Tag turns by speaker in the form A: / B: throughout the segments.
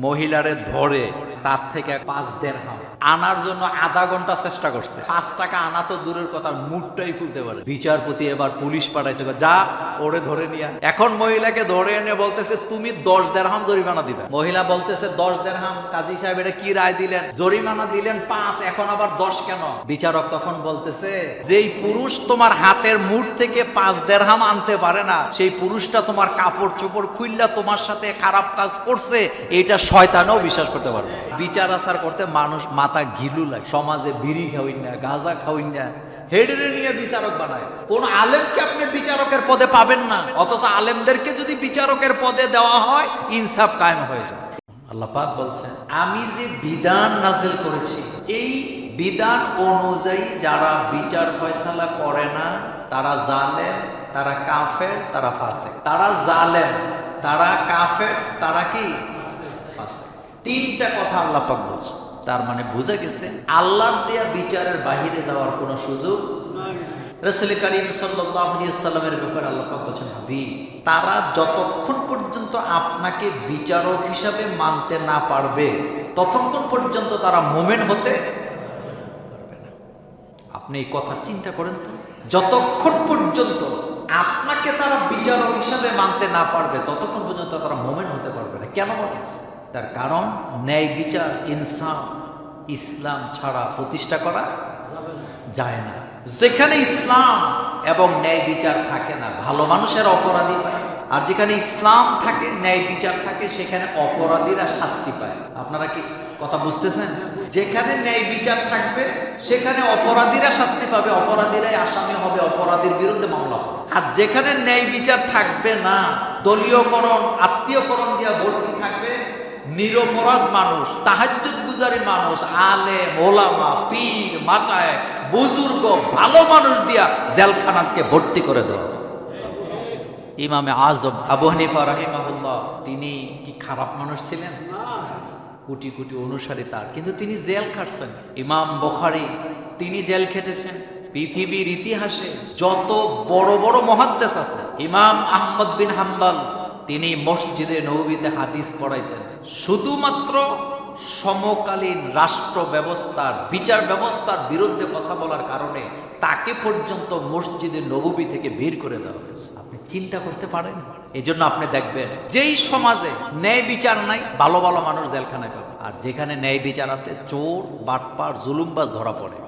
A: মহিলারে ধরে তার থেকে পাঁচ দেড় হাম আনার জন্য আধা ঘণ্টা চেষ্টা করছে। পাঁচ টাকা আনা তো দূরের কথা মুডটাই খুলতে পারে। বিচারপতি এবার পুলিশ পাঠাইছে যা, ওরে ধরে নিয়ে। এখন মহিলাকে ধরে এনে বলতেছে, তুমি দশ দেড় হাম জরিমানা দিবে। মহিলা বলতেছে, দশ দেড় হাম কাজী সাহেব, এটা কি রায় দিলেন? জরিমানা দিলেন পাঁচ, এখন আবার দশ কেন? বিচারক তখন বলতেছে, যেই পুরুষ তোমার হাতের মুঠ থেকে পাঁচ দেড়হাম আনতে পারে না, সেই পুরুষটা তোমার কাপড় চোপড় খুললা তোমার সাথে খারাপ কাজ করছে, এটা শয়তানও বিশ্বাস করতে পারবে। বিচার আচার করতে মানুষ মাথা ঘিলু লাগে, সমাজে বিড়ি খাওয়াই না, গাঁজা খাওয়াই না। হেডরে নিয়ে বিচারক বানায়। কোন আলেমকে আপনি বিচারকের পদে পাবেন না। অথচ আলেমদেরকে যদি বিচারকের পদে দেওয়া হয়, ইনসাফ কায়েম হয়ে যায় আল্লাহ পাক বলছেন, আমি যে বিধান নাজিল করেছি, এই বিধান অনুযায়ী যারা বিচার ফয়সালা করে না, তারা জালেম, তারা কাফের, তারা ফাঁসে তারা জালেম, তারা কাফের, তারা কি? ফাসেক। তিনটা কথা আল্লাহ পাক বলছে তার মানে বুঝে গেছে আল্লাহর দেয়া বিচারের বাহিরে যাওয়ার কোনো সুযোগ রসুল করিম সাল্লামের ব্যাপারে আল্লাপাক বলছেন, হাবিব, তারা যতক্ষণ পর্যন্ত আপনাকে বিচারক হিসাবে মানতে না পারবে, ততক্ষণ পর্যন্ত তারা মোমেন হতে পারবে না। আপনি এই কথা চিন্তা করেন তো। যতক্ষণ পর্যন্ত আপনাকে তারা বিচারক হিসাবে মানতে না পারবে, ততক্ষণ পর্যন্ত তারা মোমেন হতে পারবে না। কেন মনে হচ্ছে? তার কারণ ন্যায় বিচার, ইনসাফ, ইসলাম ছাড়া প্রতিষ্ঠা করা যায় না। যেখানে ইসলাম এবং ন্যায় বিচার থাকে না, ভালো মানুষের অপরাধী পায় আর যেখানে ইসলাম থাকে, ন্যায় বিচার থাকে, সেখানে অপরাধীরা শাস্তি পায়। আপনারা কি কথা বুঝতেছেন? যেখানে ন্যায় বিচার থাকবে, সেখানে অপরাধীরা শাস্তি পাবে। অপরাধীরাই আসামি হবে, অপরাধীর বিরুদ্ধে মামলা হবে। আর যেখানে ন্যায় বিচার থাকবে না, দলীয়করণ, আত্মীয়করণ দিয়া ভর্তি থাকবে নিরপরাধ মানুষ, তাহাজ্জুদ গুজারি মানুষ আলে মোলামা পীর মাসায় বুজুর্গ, ভালো মানুষ দিয়া জেলখানাতকে ভর্তি করে দেওয়া ইমামে আজম আবু হানিফা রাহিমাহুল্লাহ, তিনি কি খারাপ মানুষ ছিলেন? কোটি কোটি অনুসারী তার, কিন্তু তিনি জেল খাটছেন। ইমাম বখারি, তিনি জেল খেটেছেন। পৃথিবীর ইতিহাসে যত বড় বড় মহাদ্দেশ আছে, ইমাম আহমদ বিন হাম্বাল তিনি মসজিদে নবীতে হাদিস পড়াইতেন। শুধুমাত্র সমকালীন রাষ্ট্র ব্যবস্থার, বিচার ব্যবস্থার বিরুদ্ধে কথা বলার কারণে তাকে পর্যন্ত মসজিদে নবী থেকে বের করে দেওয়া হয়েছে। আপনি চিন্তা করতে পারেন? এই জন্য আপনি দেখবেন, যেই সমাজে ন্যায় বিচার নাই, ভালো ভালো মানুষ জেলখানায় পাবে। আর যেখানে ন্যায় বিচার আছে, চোর, বাটপার, জুলুমবাজ ধরা পড়ে।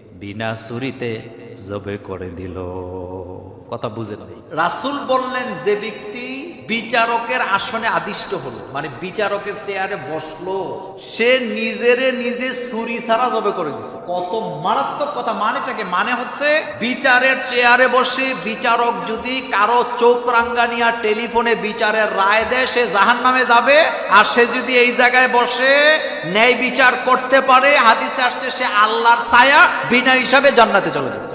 A: বিনা সুরিতে জবে করে দিল। কথা বুঝে বুঝেন রাসুল বললেন, যে ব্যক্তি বিচারকের আসনে আদিষ্ট হলো মানে বিচারকের চেয়ারে বসল, সে নিজেরে নিজে ছুরি ছাড়া জবে করে দিচ্ছে কত মারাত্মক কথা, মানেটাকে? মানে হচ্ছে বিচারের চেয়ারে বসে বিচারক যদি কারও চোখ রাঙ্গানিয়া টেলিফোনে বিচারের রায় দেয়, সে জাহান নামে যাবে, আর সে যদি এই জায়গায় বসে ন্যায় বিচার করতে পারে, হাদিসে আসছে সে আল্লাহর ছায়া বিনা হিসাবে জান্নাতে চলে যাবে।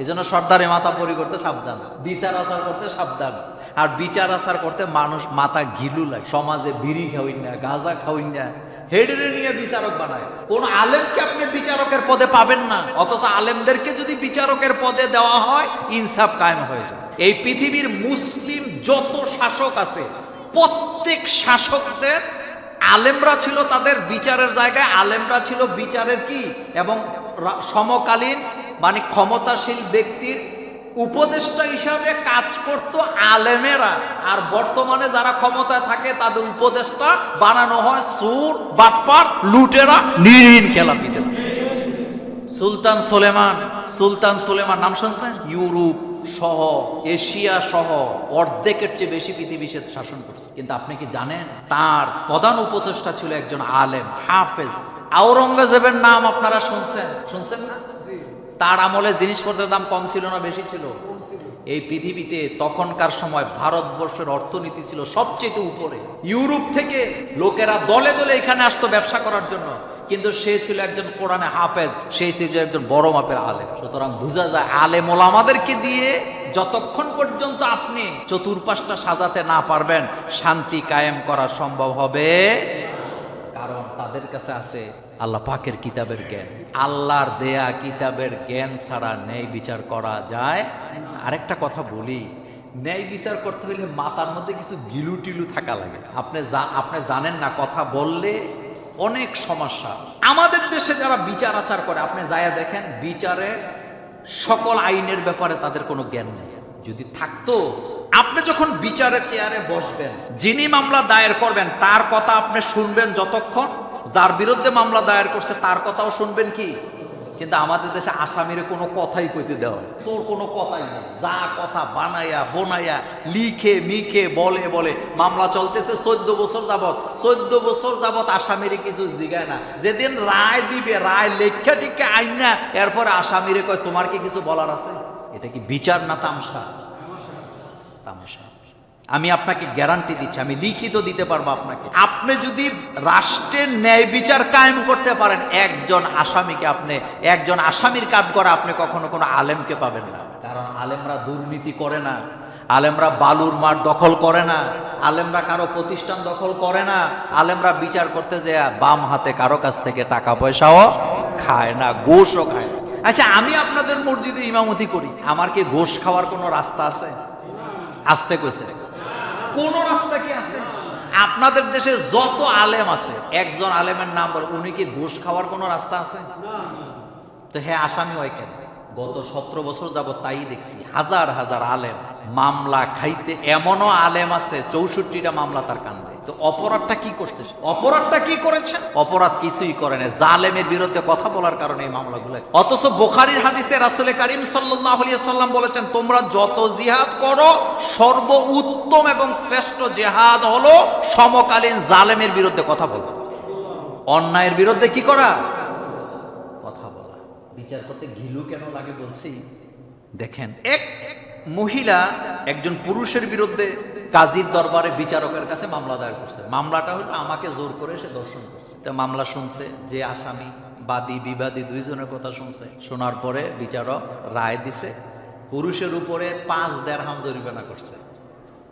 A: এই জন্য সর্দারে মাথা পরি করতে সাবধান, বিচার আচার করতে সাবধান। আর বিচার আচার করতে মানুষ মাথা ঘিলু লাগে, সমাজে বিড়ি খাওয়াই না, গাঁজা খাওয়াই না হেডরে নিয়ে বিচারক বানায়। কোন আলেমকে আপনি বিচারকের পদে পাবেন না, অথচ আলেমদেরকে যদি বিচারকের পদে দেওয়া হয়, ইনসাফ কায়েম হয়ে যায় এই পৃথিবীর মুসলিম যত শাসক আছে, প্রত্যেক শাসকদের আলেমরা ছিল তাদের বিচারের জায়গায়, আলেমরা ছিল বিচারের কি? এবং সমকালীন মানে ক্ষমতাশীল ব্যক্তির উপদেষ্টা হিসাবে কাজ করত আলেমেরা। আর বর্তমানে যারা ক্ষমতায় থাকে, তাদের উপদেষ্টা বানানো হয় সুর, বাটপার, লুটেরা নিরিন খেলাপিতে সুলতান সোলেমান সুলতান সোলেমান, নাম শুনছেন? ইউরোপ। সহ এশিয়া সহ অর্ধেকের চেয়ে বেশি পৃথিবী সে শাসন করেছে কিন্তু আপনি কি জানেন? তার প্রধান উপদেষ্টা ছিল একজন আলেম হাফেজ। আওরঙ্গজেবের নাম আপনারা শুনছেন? শুনছেন না? তার আমলে জিনিসপত্রের দাম কম ছিল না বেশি ছিল। এই পৃথিবীতে তখনকার সময় ভারতবর্ষের অর্থনীতি ছিল সবচেয়ে উপরে। ইউরোপ থেকে লোকেরা দলে দলে এখানে আসতো ব্যবসা করার জন্য। কিন্তু সে ছিল একজন কোরআনে হাফেজ, সেই ছিল একজন বড় মাপের আলেম। সুতরাং বোঝা যায় আলেম ওলামাদেরকে দিয়ে যতক্ষণ পর্যন্ত আপনি চতুর্পাশটা সাজাতে না পারবেন, শান্তি কায়েম করা সম্ভব হবে। কারণ তাদের কাছে আছে আল্লাহ পাকের কিতাবের জ্ঞান। আল্লাহর দেয়া কিতাবের জ্ঞান ছাড়া ন্যায় বিচার করা যায় আরেকটা কথা বলি, ন্যায় বিচার করতে হলে মাথার মধ্যে কিছু গিলু টিলু থাকা লাগে। আপনি আপনি জানেন না, কথা বললে অনেক সমস্যা। আমাদের দেশে যারা বিচার আচার করে, আপনি যায়া দেখেন, বিচারে সকল আইনের ব্যাপারে তাদের কোনো জ্ঞান নেই। যদি থাকতো, আপনি যখন বিচারের চেয়ারে বসবেন, যিনি মামলা দায়ের করবেন, তার কথা আপনি শুনবেন যতক্ষণ, যার বিরুদ্ধে মামলা দায়ের করছে, তার কথাও শুনবেন কি? কিন্তু আমাদের দেশে আসামিরে কোনো কথাই কইতে দেওয়া হয় তোর কোনো কথাই নেই। যা কথা বানাইয়া বোনাইয়া লিখে, মিখে, বলে বলে। মামলা চলতেছে চোদ্দ বছর যাবত চোদ্দ বছর যাবত আসামিরে কিছু জিগায় না। যেদিন রায় দিবে, রায় লেখা টিখা আইন না, এরপরে আসামিরে কয়, তোমার কি কিছু বলার আছে? এটা কি বিচার না তামসা? তামাশা আমি আপনাকে গ্যারান্টি দিচ্ছি আমি লিখিত দিতে পারব আপনাকে। আপনি যদি রাষ্ট্রের ন্যায় বিচার কায়েম করতে পারেন একজন আসামিকে আপনি একজন আসামির কাজ করে আপনি কখনো কোনো আলেমকে পাবেন না। কারণ আলেমরা দুর্নীতি করে না। আলেমরা বালুর মাঠ দখল করে না। আলেমরা কারও প্রতিষ্ঠান দখল করে না। আলেমরা বিচার করতে যে বাম হাতে কারও কাছ থেকে টাকা পয়সাও খায় না গোশও খায় আচ্ছা আমি আপনাদের মসজিদে ইমামতি করি। আমার কি গোশ খাওয়ার কোনো রাস্তা আছে? আসতে কইছে। কোন রাস্তা কি আছে? আপনাদের দেশে যত আলেম আছে একজন আলেমের নাম উনি কি ঘুষ খাওয়ার কোনো রাস্তা আছে? তো হ্যাঁ আসামি হয় কেন? গত সতেরো বছর যাব তাই দেখছি। হাজার হাজার আলেম মামলা খাইতে এমনও আলেম আছে, চৌষট্টিটা মামলা তার কান্দে। তো অপরাধটা কি করছে? অপরাধটা কি করেছে? অপরাধ কিছুই করে না জালেমের বিরুদ্ধে কথা বলার কারণে এই মামলাগুলো। অথচ বোখারির হাদিসে রাসুলে কারিম সাল্লাম বলেছেন, তোমরা যত জিহাদ করো সর্ব উত্তম এবং শ্রেষ্ঠ জেহাদ হলো সমকালীন জালেমের বিরুদ্ধে কথা বলা। অন্যায়ের বিরুদ্ধে কি করা? বিচার করতে ঘিলু কেন লাগে বলছি? দেখেন, এক মহিলা একজন পুরুষের বিরুদ্ধে কাজীর দরবারে বিচারকের কাছে মামলা দায়ের করছে। মামলাটা হলো আমাকে জোর করে সে দর্শন করছে। তো মামলা শুনছে, যে আসামি বাদী, বিবাদী দুইজনের কথা শুনছে। শোনার পরে বিচারক রায় দিছে, পুরুষের উপরে পাঁচ দেড়হাম জরিমানা করছে।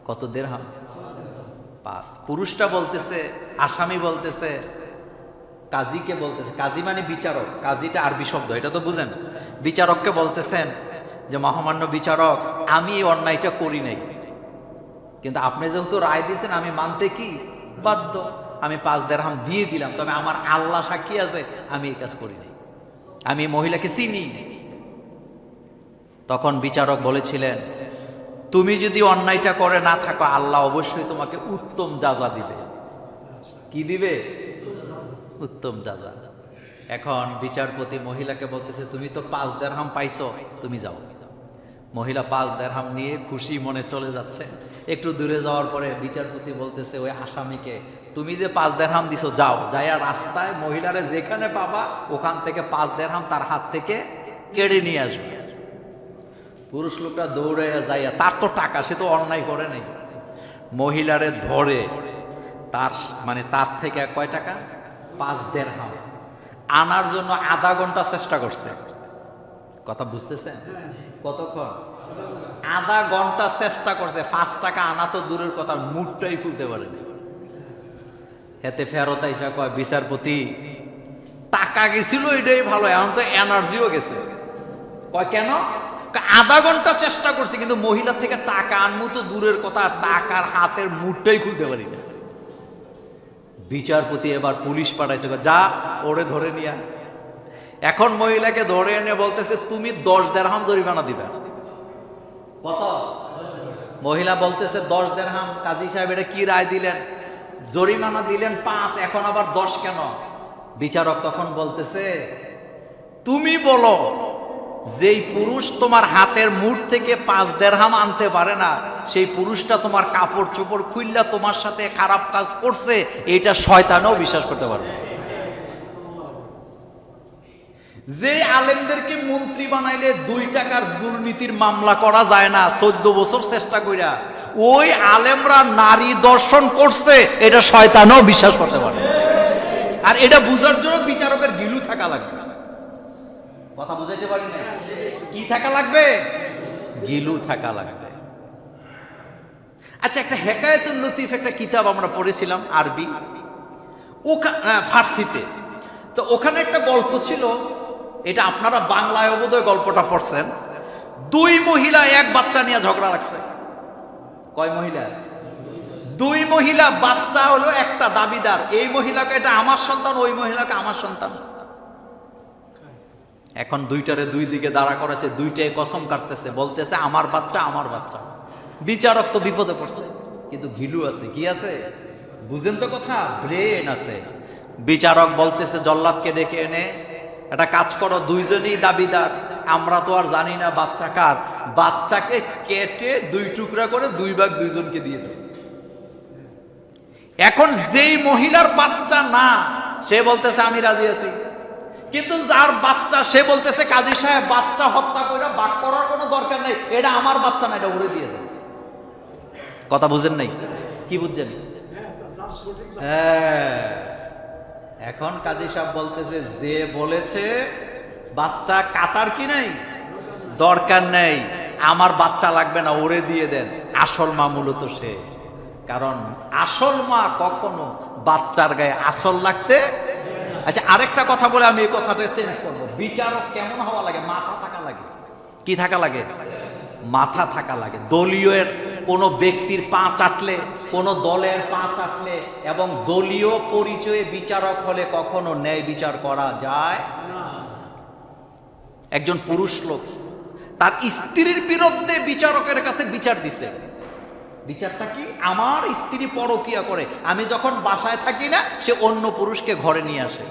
A: কত দেড়হাম? পাঁচ। পুরুষটা বলতেছে, আসামি বলতেছে কাজীকে বলতেছে, কাজী মানে বিচারক, কাজীটা আরবি শব্দ, এটা তো বুঝেন। বিচারককে বলতেছেন যে, মহামান্য বিচারক, আমি এই অন্যায়টা করি নাই। কিন্তু আপনি যেহেতু রায় দিয়েছেন, আমি মানতে কি বাধ্য? আমি পাঁচ দেড়হাম দিয়ে দিলাম, তবে আমার আল্লাহ সাক্ষী আছে, আমি এই কাজ করি নাই। আমি মহিলাকে চিনি। তখন বিচারক বলেছিলেন, তুমি যদি অন্যায়টা করে না থাকো, আল্লাহ অবশ্যই তোমাকে উত্তম যাজা দিবে। কি দিবে? উত্তম যাজা। এখন বিচারপতি মহিলাকে বলতেছে, তুমি তো পাঁচ দেড়হাম পাইছো, তুমি যাও। মহিলা পাঁচ দেড়হাম নিয়ে খুশি মনে চলে যাচ্ছে। একটু দূরে যাওয়ার পরে বিচারপতি বলতেছে, ওই আসামিকে তুমি যে পাঁচ দেড়হাম দিছো, যাও। যাইয়া রাস্তায় মহিলারে যেখানে পাবা, ওখান থেকে পাঁচ দেড়হাম তার হাত থেকে কেড়ে নিয়ে আসবে। পুরুষ লোকটা দৌড়াইয়া যাইয়া, তার তো টাকা, সে তো অন্যায় করে নাই। মহিলারে ধরে, তার মানে তার থেকে কয় টাকা? পাঁচ দেড় হাম আনার জন্য আধা ঘণ্টা চেষ্টা করছে। কথা বুঝতেছেন? কতক্ষণ? আধা ঘণ্টা চেষ্টা করছে। পাঁচ টাকা আনা তো দূরের কথা মুখটাই খুলতে পারেনি। এতে ফেরত আইসা কয়, বিচারপতি, টাকা গেছিল, এটাই ভালো, এখন তো এনার্জিও গেছে। কয়, কেন? আধা ঘণ্টা চেষ্টা করছি, কিন্তু মহিলার থেকে টাকা আনমু তো দূরের কথা টাকার হাতের মুঠটাই খুলতে পারি না বিচারপতি এবার পুলিশ পাঠাইছে যা, ওরে ধরে নিয়া। এখন মহিলাকে ধরে এনে বলতেছে, তুমি দশ দেড়হাম জরিমানা দিবে। কত? মহিলা বলতেছে, দশ দেড়হাম। কাজী সাহেব, এটা কি রায় দিলেন? জরিমানা দিলেন পাঁচ, এখন আবার দশ কেন? বিচারক তখন বলতেছে, তুমি বলো, যেই পুরুষ তোমার হাতের মুঠ থেকে পাঁচ দেড়হাম আনতে পারে না সেই পুরুষটা তোমার কাপড় চোপড় খুললা তোমার সাথে খারাপ কাজ করছে এটা শয়তানও বিশ্বাস করতে পারবে। যে আলেমদেরকে মন্ত্রী বানাইলে দুই টাকার দুর্নীতির মামলা করা যায় না, চোদ্দ বছর চেষ্টা কইরা। ওই আলেমরা নারী দর্শন করছে, এটা শয়তানও বিশ্বাস করতে পারে আর এটা বুঝার জন্য বিচারকের গিলু থাকা লাগবে। কথা বুঝাইতে পারি না কি থাকা লাগবে? গিলু থাকা লাগবে। আচ্ছা একটা হেকায়তুল লতিফ একটা কিতাব আমরা পড়েছিলাম, আরবি। ফার্সিতে। তো ওখানে একটা গল্প ছিল, এটা আপনারা বাংলায় অবোধয় গল্পটা পড়ছেন। দুই মহিলা এক বাচ্চা নিয়ে ঝগড়া লাগছে। কয় মহিলা? দুই মহিলা, বাচ্চা হলো একটা দাবিদার। এই মহিলাকে এটা আমার সন্তান, ওই মহিলাকে আমার সন্তান। এখন দুইটারে দুই দিকে দাঁড়া করেছে দুইটাই কসম কাটতেছে, বলতেছে, আমার বাচ্চা আমার বাচ্চা। বিচারক তো বিপদে পড়ছে। কিন্তু ঘিলু আছে, কি আছে? বুঝেন তো কথা, ব্রেন আছে। বিচারক বলতেছে, জল্লাদকে ডেকে এনে, একটা কাজ করো, দুইজনই দাবিদার। আমরা তো আর জানি না বাচ্চা কার। বাচ্চাকে কেটে দুই টুকরা করে দুই ভাগ দুইজনকে দিয়ে দেয় এখন যেই মহিলার বাচ্চা না, সে বলতেছে, আমি রাজি আছি। কিন্তু যার বাচ্চা, সে বলতেছে, কাজী সাহেব, বাচ্চা হত্যা করে বাক করার কোনো দরকার নেই। এটা আমার বাচ্চা না, এটা উড়ে দিয়ে দেয় কথা বুঝেন নাই? কি বুঝছেন? হ্যাঁ। এখন কাজী সাহেব বলতেছে, যে বলেছে, বাচ্চা কাটার কি নাই? দরকার নেই। আমার বাচ্চা লাগবে না, ওরে দিয়ে দেন। আসল মা মূলত সে। কারণ আসল মা কখনো বাচ্চার গায়ে আসল লাগতে আচ্ছা আরেকটা কথা বলে আমি এই কথাটা চেঞ্জ করব। বিচারক কেমন হওয়া লাগে? মাথা থাকা লাগে? কি থাকা লাগে? মাথা থাকা লাগে। দলীয় কোনো ব্যক্তির পা চাটলে, কোনো দলের পা চাটলে এবং দলীয় পরিচয়ে বিচারক হলে কখনো ন্যায় বিচার করা যায় একজন পুরুষ লোক তার স্ত্রীর বিরুদ্ধে বিচারকের কাছে বিচার দিছে। বিচারটা কি আমার স্ত্রী পরকিয়া করে? আমি যখন বাসায় থাকি না, সে অন্য পুরুষকে ঘরে নিয়ে আসে।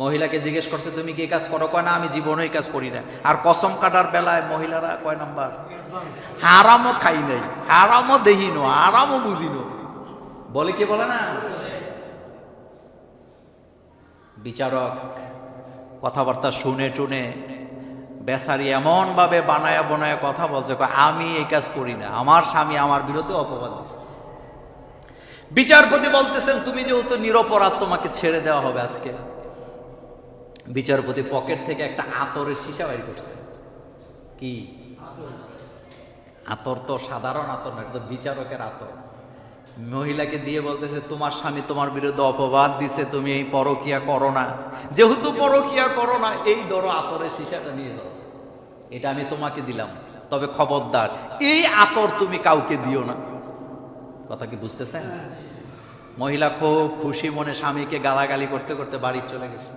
A: মহিলাকে জিজ্ঞেস করছে, তুমি কি কাজ করো? কয়, না, আমি জীবনে কাজ করি না। আর কসম কাটার বেলায় মহিলারা কয় নাম্বার? হারামও খাই নাই, হারামও দেহিনো আরামও বুঝিনো বলে কি বলে না? বিচারক, কথাবার্তা শুনে টুনে বেচারি এমনভাবে বানায়া বানায়া কথা বলছে আমি এই কাজ করি না, আমার স্বামী আমার বিরুদ্ধে অপবাদ দিচ্ছে বিচারপতি বলতেছেন, তুমি যেহেতু নিরপরাধ, তোমাকে ছেড়ে দেওয়া হবে আজকে আজকে। বিচারপতি পকেট থেকে একটা আতরের সীসা বাইর করছে। কি? আতর তো সাধারণ আতর না, এটা তো বিচারকের আতর। মহিলাকে দিয়ে বলতেছে, তোমার স্বামী তোমার বিরুদ্ধে অপবাদ দিছে, তুমি এই পরকিয়া করো না। যেহেতু পরকিয়া করো না, এই ধরো আতরের সীসাটা নিয়ে যাও। এটা আমি তোমাকে দিলাম, তবে খবরদার, এই আতর তুমি কাউকে দিও না। কথা কি বুঝতেছেন? মহিলা খুব খুশি মনে স্বামীকে গালাগালি করতে করতে বাড়ি চলে গেছে।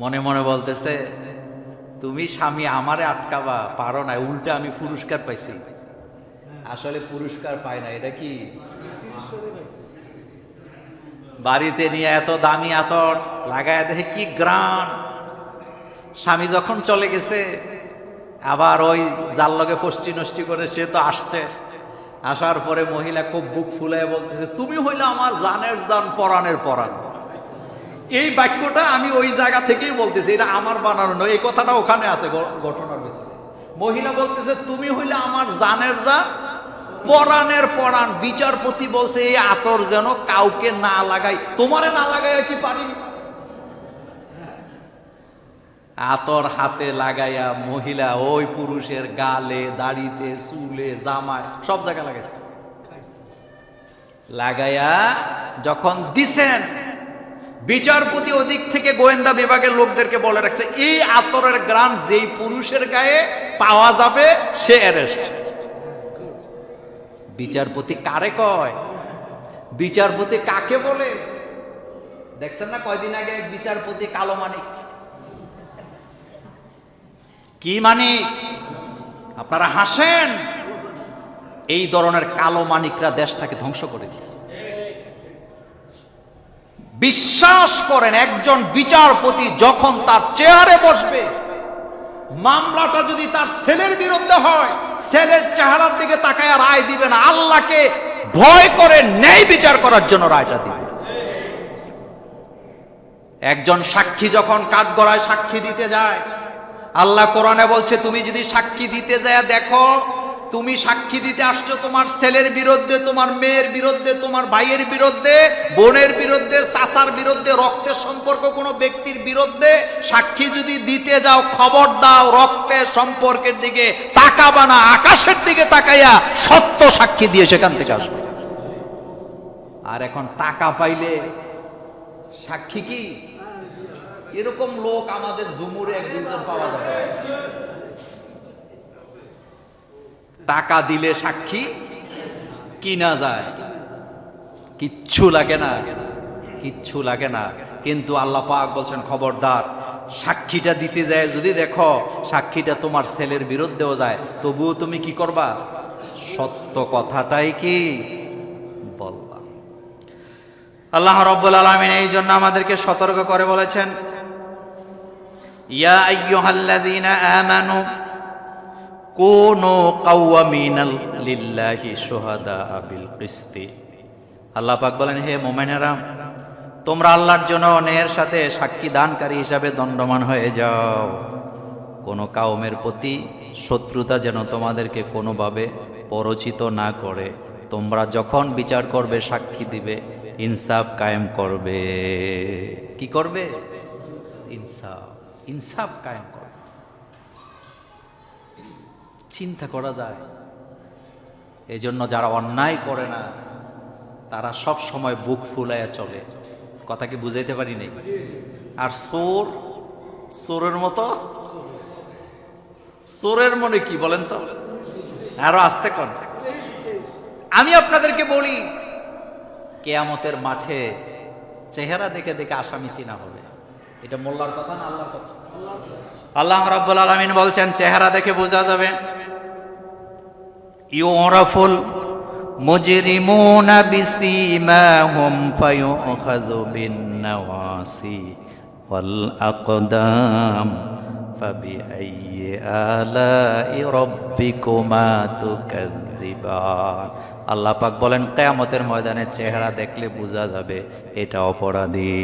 A: মনে মনে বলতেছে, তুমি স্বামী আমারে আটকাবা, পারো না, উল্টা আমি পুরস্কার পাইছি। আসলে পুরস্কার পাই না, এটা কি? বাড়িতে নিয়ে এত দামি আতর, লাগায় দেখে কি গ্রান স্বামী যখন চলে গেছে, আবার ওই জাল লগে ফষ্টি নষ্টি করে সে তো আসছে। আসার পরে মহিলা খুব বুক ফুলায় বলতেছে, তুমি হইলে আমার জানের জান পরাণের পরাণ। এই বাক্যটা আমি ওই জায়গা থেকেই বলতেছি, এটা আমার বানানো নয়, এই কথাটা ওখানে আছে ঘটনার ভিতরে। মহিলা বলতেছে, তুমি হইলে আমার জানের জান পরাণের পরাণ। বিচারপতি বলছে, এই আতর যেন কাউকে না লাগাই। তোমারে না লাগাই কি পারি? আতর হাতে লাগাইয়া মহিলা ওই পুরুষের গালে, দাড়িতে, চুলে, জামায় সব জায়গায় লাগাইছে। লাগাইয়া যখন দিছেন বিচারপতি ওদিক থেকে গোয়েন্দা বিভাগের লোকদেরকে বলে রাখছে, এই আতরের গ্রান যেই পুরুষের গায়ে পাওয়া যাবে, সে অ্যারেস্ট বিচারপতি কারে কয়? বিচারপতি কাকে বলে? দেখছেন না কয়দিন আগে বিচারপতি কালো মানিক? কি মানিক? আপনারা হাসেন? এই ধরনের কালো মানিকরা দেশটাকে ধ্বংস করে দিচ্ছে বিশ্বাস করেন একজন বিচারপতি যখন তার চেয়ারে বসবে, মামলাটা যদি তার ছেলের বিরুদ্ধে হয়, ছেলের চেহারার দিকে তাকায় রায় দিবে না, আল্লাহকে ভয় করে ন্যায় বিচার করার জন্য রায়টা দিবে। একজন সাক্ষী যখন কাঠগড়ায় সাক্ষী দিতে যায়, আল্লাহ কোরআনে বলছে, তুমি যদি সাক্ষী দিতে যায়, দেখো তুমি সাক্ষী দিতে আসছো তোমার ছেলের বিরুদ্ধে, তোমার মেয়ের বিরুদ্ধে, তোমার ভাইয়ের বিরুদ্ধে, বোনের বিরুদ্ধে, চাচার বিরুদ্ধে, রক্তের সম্পর্ক কোনো ব্যক্তির বিরুদ্ধে সাক্ষী যদি দিতে যাও, খবর দাও, রক্তের সম্পর্কের দিকে তাকাবা না, আকাশের দিকে তাকাইয়া সত্য সাক্ষী দিয়ে সেখান থেকে আসবে। আর এখন টাকা পাইলে সাক্ষী কি? এরকম লোক আমাদের জুমুরে এক দুজন পাওয়া যাবে টাকা দিলে সাক্ষী কিনা যায়? কিচ্ছু লাগে না, কিচ্ছু লাগে না। কিন্তু আল্লাহ পাক বলছেন, খবরদার, সাক্ষীটা দিতে যায় যদি দেখো, সাক্ষীটা তোমার ছেলের বিরুদ্ধেও যায়, তবুও তুমি কি করবা? সত্য কথাটাই কি বলবা? আল্লাহ রব্বুল আলমিন এই জন্য আমাদেরকে সতর্ক করে বলেছেন, ইয়া আইয়ুহাল্লাযীনা আমানু কুনু কাওয়ামিনাল লিল্লাহি শুহাদা বিল কিসতি। আল্লাহ বলেন, হে মোমেনেরা, তোমরা আল্লাহর জন্য অন্যের সাথে সাক্ষী দানকারী হিসাবে দণ্ডমান হয়ে যাও। কোনো কাউমের প্রতি শত্রুতা যেন তোমাদেরকে কোনোভাবে পরচিত না করে। তোমরা যখন বিচার করবে, সাক্ষী দিবে, ইনসাফ কায়েম করবে। কি করবে? ইনসাফ। ইনসাফ কায়েম করবে। চিন্তা করা যায়। এই জন্য যারা অন্যায় করে না, তারা সব সময় বুক ফুলাইয়া চলে। কথা কি বুঝাইতে পারি নাই? আর সোর সোরের মতো? সোরের মনে কি বলেন তো? আরও আস্তে কর আমি আপনাদেরকে বলি, কেয়ামতের মাঠে চেহারা দেখে দেখে আসামি চিনা হবে। এটা মোল্লার কথা না আল্লাহর কথা? আল্লাহ রাব্বুল আলামিন বলছেন, চেহারা দেখে বোঝা যাবে। ইউরাফুল মুজরিমুনা বিসিমাহুম ফায়ুখাযু বিন নাওয়াসি ওয়াল আকদাম ফাবিআইয়ি আলাই রাব্বিকুমা তুকাযযিবান। আল্লাহ পাক বলেন, কিয়ামতের ময়দানে চেহারা দেখলে বোঝা যাবে এটা অপরাধী।